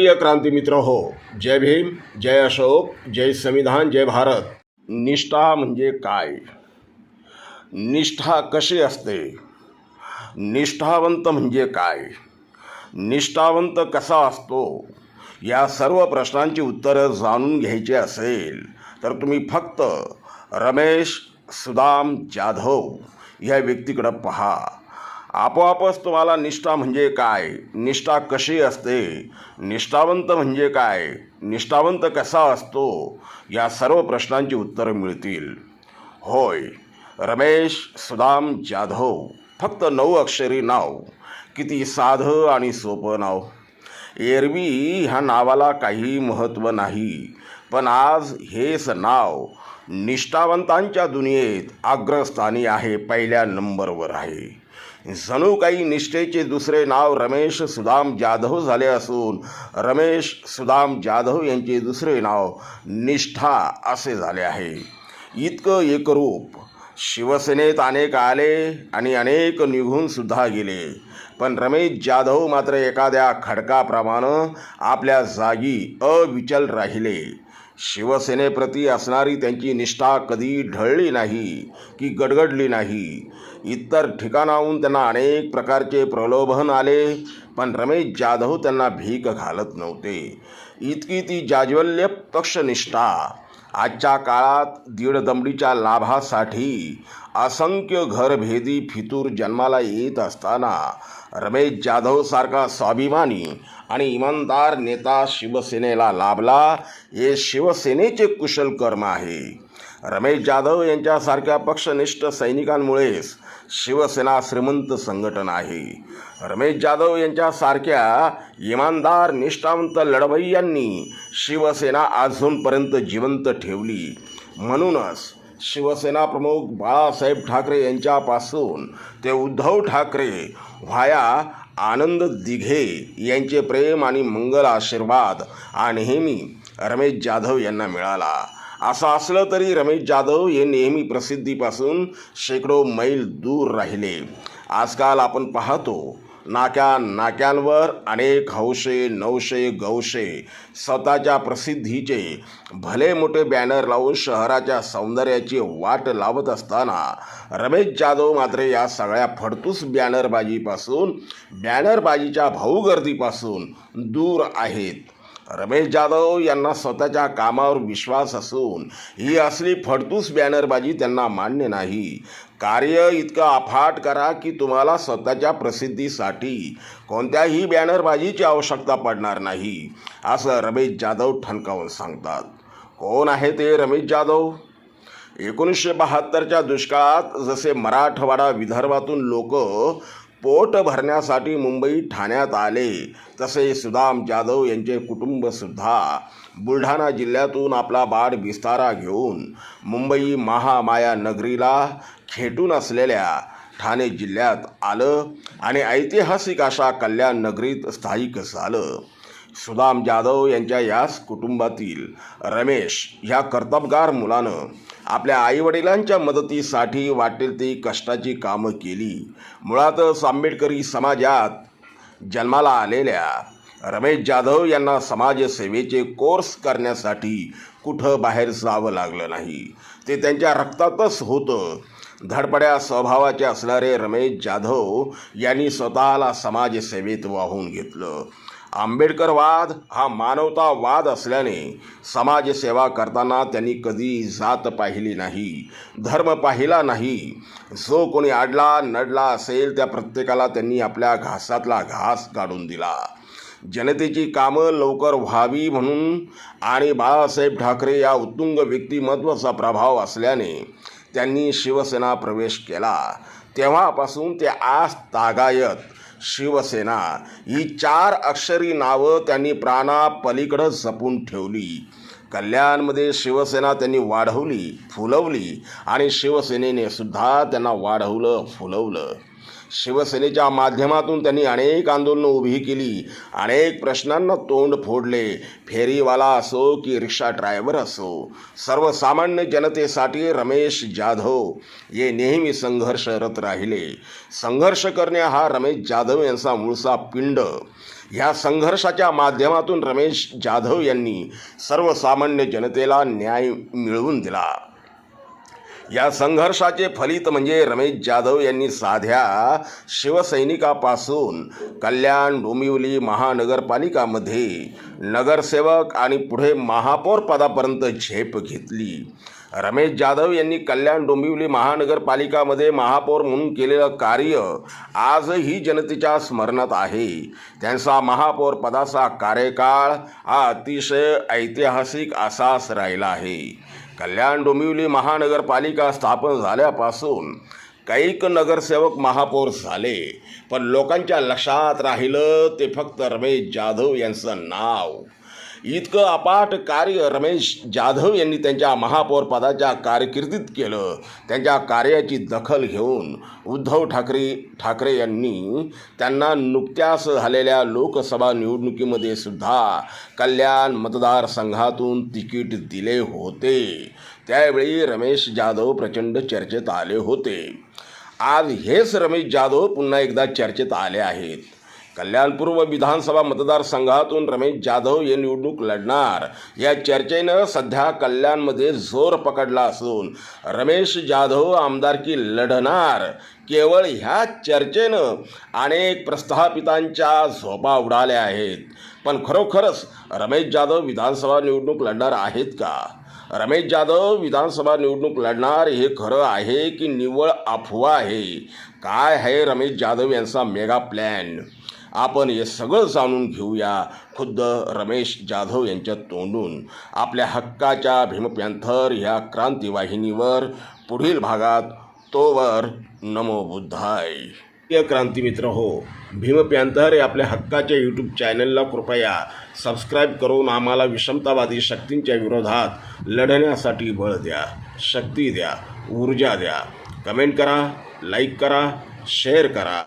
प्रिय क्रांतिमित्र हो जय भीम जय अशोक जय संविधान जय भारत. निष्ठा म्हणजे काय? निष्ठा कशी असते? निष्ठावंत म्हणजे काय? निष्ठावंत कसा असतो? या सर्व प्रश्नांची उत्तरं जाणून घ्यायची असेल तर तुम्ही फक्त रमेश सुदाम जाधव या व्यक्तीकडं पहा. आपोआपच तुम्हाला निष्ठा म्हणजे काय? निष्ठा कशी असते? निष्ठावंत म्हणजे काय? निष्ठावंत कसा असतो? या सर्व प्रश्नांची उत्तरं मिळतील. होय रमेश सुदाम जाधव फक्त नऊ अक्षरी नाव. किती साधं आणि सोपं नाव. एरवी ह्या नावाला काही महत्त्व नाही. पण आज हेच नाव निष्ठावंतांच्या दुनियेत अग्रस्थानी आहे पहिल्या नंबरवर आहे. जणू काही निष्ठेचे दुसरे नाव रमेश सुदाम जाधव झाले असून रमेश सुदाम जाधव यांचे दुसरे नाव निष्ठा असे झाले आहे. इतकं एकरूप शिवसेनेत अनेक आले आणि अनेक निघून सुद्धा गेले. पण रमेश जाधव मात्र एखाद्या खडकाप्रमाणे आपल्या जागी अविचल राहिले. शिवसेनेप्रती असणारी त्यांची निष्ठा कधी ढळली नाही की गडगडली नाही. इतर ठिकाणाहून त्यांना अनेक प्रकारचे प्रलोभन आले पण रमेश जाधव त्यांना भीक घालत नव्हते. इतकी ती जाज्वल्य पक्षनिष्ठा आजच्या काळात दीड दमडीच्या लाभासाठी असंख्य घरभेदी फितूर जन्माला येत असताना रमेश जाधवसारखा स्वाभिमानी आणि इमानदार नेता शिवसेनेला लाभला हे शिवसेनेचे कुशल कर्म आहे. रमेश जाधव यांच्यासारख्या पक्षनिष्ठ सैनिकांमुळेच शिवसेना श्रीमंत संघटन आहे. रमेश जाधव यांच्यासारख्या इमानदार निष्ठावंत लढवय्यांनी शिवसेना अजूनपर्यंत जिवंत ठेवली. म्हणूनच शिवसेना प्रमुख बाळासाहेब ठाकरे यांच्यापासून ते उद्धव ठाकरे व्हाया आनंद दिघे यांचे प्रेम आणि मंगल आशीर्वाद हा नेहमी रमेश जाधव यांना मिळाला. असं असलं तरी रमेश जाधव हे नेहमी प्रसिद्धीपासून शेकडो मैल दूर राहिले. आजकाल आपण पाहतो नाक्या नाक्यांवर अनेक हौशे नवशे गौशे स्वतःच्या प्रसिद्धीचे भले मोठे बॅनर लावून शहराच्या सौंदर्याची वाट लावत असताना रमेश जाधव मात्र या सगळ्या फडतूस बॅनरबाजीपासून बॅनरबाजीच्या भाऊगर्दीपासून दूर आहेत. रमेश जाधव यांना स्वतःच्या कामावर विश्वास असून ही असली फडतूस बॅनरबाजी त्यांना मान्य नाही. कार्य इतकं अफाट करा की तुम्हाला स्वतःच्या प्रसिद्धीसाठी कोणत्याही बॅनरबाजीची आवश्यकता पडणार नाही असं रमेश जाधव ठणकावून सांगतात. कोण आहे ते रमेश जाधव? एकोणीसशे बहात्तरच्या दुष्काळात जसे मराठवाडा विदर्भातून लोक पोट भरण्यासाठी मुंबई ठाण्यात आले. तसे सुदाम जाधव यांचे कुटुंबसुद्धा बुलढाणा जिल्ह्यातून आपला बाड विस्तारा घेऊन मुंबई महामाया नगरीला खेटून असलेल्या ठाणे जिल्ह्यात आलं आणि ऐतिहासिक अशा कल्याण नगरीत स्थायिक झालं. सुदाम जाधव यांच्या याच कुटुंबातील रमेश ह्या कर्तबगार मुलानं आपल्या आईवडिलांच्या मदतीसाठी वाटेल ती कष्टाची कामं केली. मुळातच आंबेडकरी समाजात जन्माला आलेल्या रमेश जाधव यांना समाजसेवेचे कोर्स करण्यासाठी कुठं बाहेर जावं लागलं नाही. ते त्यांच्या रक्तातच होतं. धडपड्या स्वभावाचे असणारे रमेश जाधव यांनी स्वतःला समाजसेवेत वाहून घेतलं. आंबेडकरवाद हा मानवतावाद असल्याने समाजसेवा करताना त्यांनी कधी जात पाहिली नाही धर्म पाहिला नाही. जो कोणी आडला नडला असेल त्या प्रत्येकाला त्यांनी आपल्या घासातला घास काढून दिला. जनतेची कामं लवकर व्हावी म्हणून आणि बाळासाहेब ठाकरे या उत्तुंग व्यक्तिमत्वाचा प्रभाव असल्याने त्यांनी शिवसेना प्रवेश केला. तेव्हापासून ते आज तागायत. शिवसेना ही चार अक्षरी नावं त्यांनी प्राणापलीकडं जपून ठेवली. कल्याणमध्ये शिवसेना त्यांनी वाढवली फुलवली आणि शिवसेनेने सुद्धा त्यांना वाढवलं फुलवलं. शिवसेनेच्या माध्यमातून त्यांनी अनेक आंदोलनं उभी केली अनेक प्रश्नांना तोंड फोडले. फेरीवाला असो की रिक्षा ड्रायव्हर असो सर्वसामान्य जनतेसाठी रमेश जाधव हे नेहमी संघर्षरत राहिले. संघर्ष करणे हा रमेश जाधव यांचा मूळचा पिंड. ह्या संघर्षाच्या माध्यमातून रमेश जाधव यांनी सर्वसामान्य जनतेला न्याय मिळवून दिला. या संघर्षाचे फलित म्हणजे रमेश जाधव यांनी साध्या शिवसैनिकापासून कल्याण डोंबिवली महानगरपालिकामध्ये नगरसेवक आणि पुढे महापौर पदापर्यंत झेप घेतली. रमेश जाधव यांनी कल्याण डोंबिवली महानगरपालिकामध्ये महापौर म्हणून केलेलं कार्य आजही जनतेच्या स्मरणात आहे. त्यांचा महापौर पदाचा कार्यकाळ हा अतिशय ऐतिहासिक असाच राहिला आहे. कल्याण डोंबिवली महानगरपालिका स्थापन झाल्यापासून कैक नगरसेवक महापौर झाले. पण लोकांच्या लक्षात राहिलं ते फक्त रमेश जाधव यांचं नाव. इतकं अपाट कार्य रमेश जाधव यांनी त्यांच्या महापौर पदाच्या कारकिर्दीत केलं. त्यांच्या कार्याची दखल घेऊन उद्धव ठाकरे ठाकरे यांनी त्यांना नुकत्याच झालेल्या लोकसभा निवडणुकीमध्ये सुद्धा कल्याण मतदारसंघातून तिकीट दिले होते. त्यावेळी रमेश जाधव प्रचंड चर्चेत आले होते. आज हेच रमेश जाधव पुन्हा एकदा चर्चेत आले आहेत. कल्याणपूर्व विधानसभा मतदारसंघातून रमेश जाधव हे निवडणूक लढणार. या चर्चेनं सध्या कल्याणमध्ये जोर पकडला असून रमेश जाधव आमदारकी लढणार. केवळ ह्या चर्चेनं अनेक प्रस्थापितांच्या झोपा उडाल्या आहेत. पण खरोखरच रमेश जाधव विधानसभा निवडणूक लढणार आहेत का? रमेश जाधव विधानसभा निवडणूक लढणार हे खरं आहे की निव्वळ अफवा आहे? काय आहे रमेश जाधव यांचा मेगा प्लॅन? आपण हे सगळं जाणून घेऊया खुद्द रमेश जाधव यांच्या तोंडून. आपल्या हक्काच्या भीमप्यांथर ह्या क्रांतीवाहिनीवर पुढील भागात तोवर नमो बुद्धाय. प्रिय क्रांतीमित्र हो भीमप्यांथर हे आपल्या हक्काच्या यूट्यूब चॅनलला कृपया सबस्क्राईब करून आम्हाला विषमतावादी शक्तींच्या विरोधात लढण्यासाठी बळ द्या शक्ती द्या ऊर्जा द्या. कमेंट करा लाईक करा शेअर करा.